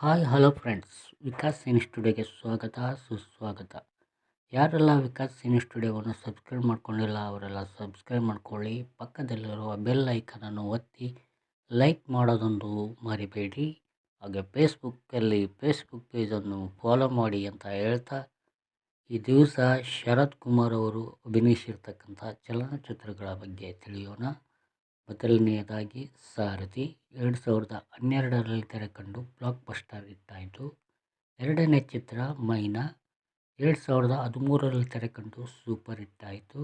Hi, hello friends. Vikas cine ಸ್ಟುಡಿಯೋಗೆ ಸ್ವಾಗತ, ಸುಸ್ವಾಗತ. ಯಾರೆಲ್ಲ ವಿಕಾಸ್ ಸಿನಿ ಸ್ಟುಡಿಯೋವನ್ನು ಸಬ್ಸ್ಕ್ರೈಬ್ ಮಾಡ್ಕೊಂಡಿಲ್ಲ, ಅವರೆಲ್ಲ ಸಬ್ಸ್ಕ್ರೈಬ್ ಮಾಡ್ಕೊಳ್ಳಿ. ಪಕ್ಕದಲ್ಲಿರುವ ಬೆಲ್ ಐಕನನ್ನು ಒತ್ತಿ ಲೈಕ್ ಮಾಡೋದೊಂದು ಮರಿಬೇಡಿ. ಹಾಗೆ ಫೇಸ್ಬುಕ್ಕಲ್ಲಿ, ಫೇಸ್ಬುಕ್ ಪೇಜನ್ನು ಫಾಲೋ ಮಾಡಿ ಅಂತ ಹೇಳ್ತಾ ಈ ದಿವಸ ಶರತ್ ಕುಮಾರ್ ಅವರು ಅಭಿನಯಿಸಿರ್ತಕ್ಕಂಥ ಚಲನಚಿತ್ರಗಳ ಬಗ್ಗೆ ತಿಳಿಯೋಣ. ಮೊದಲನೆಯದಾಗಿ ಸಾರಥಿ ಎರಡು ಸಾವಿರದ ಹನ್ನೆರಡರಲ್ಲಿ ತೆರೆಕಂಡು ಬ್ಲಾಕ್ ಬಸ್ಟರ್ ಹಿಟ್ಟಾಯಿತು ಎರಡನೇ ಚಿತ್ರ ಮೈನಾ ಎರಡು ಸಾವಿರದ ಹದಿಮೂರರಲ್ಲಿ ತೆರೆಕಂಡು ಸೂಪರ್ ಹಿಟ್ಟಾಯಿತು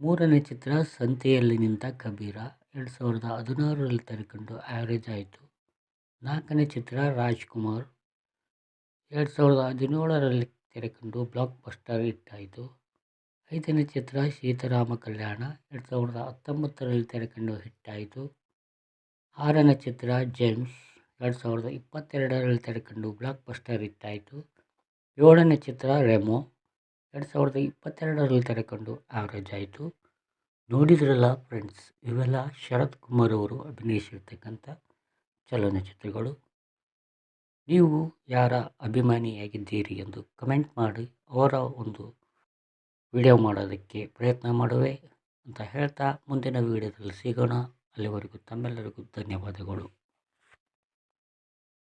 ಮೂರನೇ ಚಿತ್ರ ಸಂತೆಯಲ್ಲಿ ನಿಂತ ಕಬೀರ ಎರಡು ಸಾವಿರದ ಹದಿನಾರರಲ್ಲಿ ತೆರೆಕಂಡು ಆ್ಯಾವ್ರೇಜ್ ಆಯಿತು. ನಾಲ್ಕನೇ ಚಿತ್ರ ರಾಜ್ಕುಮಾರ್ ಎರಡು ಸಾವಿರದ ಹದಿನೇಳರಲ್ಲಿ ತೆರೆಕಂಡು ಬ್ಲಾಕ್ ಬಸ್ಟರ್ ಹಿಟ್ಟಾಯಿತು ಐದನೇ ಚಿತ್ರ ಸೀತಾರಾಮ ಕಲ್ಯಾಣ. ಎರಡು ಸಾವಿರದ ಹತ್ತೊಂಬತ್ತರಲ್ಲಿ ತೆರೆಕಂಡು ಹಿಟ್ಟಾಯಿತು. ಆರನೇ ಚಿತ್ರ ಜೇಮ್ಸ್. ಎರಡು ಸಾವಿರದ ಇಪ್ಪತ್ತೆರಡರಲ್ಲಿ ತೆರೆಕಂಡು ಬ್ಲಾಕ್ ಬಸ್ಟರ್ ಹಿಟ್ಟಾಯಿತು. ಏಳನೇ ಚಿತ್ರ ರೆಮೋ. ಎರಡು ಸಾವಿರದ ಇಪ್ಪತ್ತೆರಡರಲ್ಲಿ ತೆರೆಕಂಡು ಆವ್ರೇಜ್ ಆಯಿತು. ನೋಡಿದ್ರಲ್ಲ ಫ್ರೆಂಡ್ಸ್, ಇವೆಲ್ಲ ಶರತ್ ಕುಮಾರ್ ಅವರು ಅಭಿನಯಿಸಿರ್ತಕ್ಕಂಥ ಚಲನಚಿತ್ರಗಳು ನೀವು ಯಾರ ಅಭಿಮಾನಿಯಾಗಿದ್ದೀರಿ ಎಂದು ಕಮೆಂಟ್ ಮಾಡಿ, ಅವರ ಒಂದು ವಿಡಿಯೋ ಮಾಡೋದಕ್ಕೆ ಪ್ರಯತ್ನ ಮಾಡುವೆ ಅಂತ ಹೇಳ್ತಾ ಮುಂದಿನ ವಿಡಿಯೋದಲ್ಲಿ ಸಿಗೋಣ. ಅಲ್ಲಿವರೆಗೂ ತಮ್ಮೆಲ್ಲರಿಗೂ ಧನ್ಯವಾದಗಳು.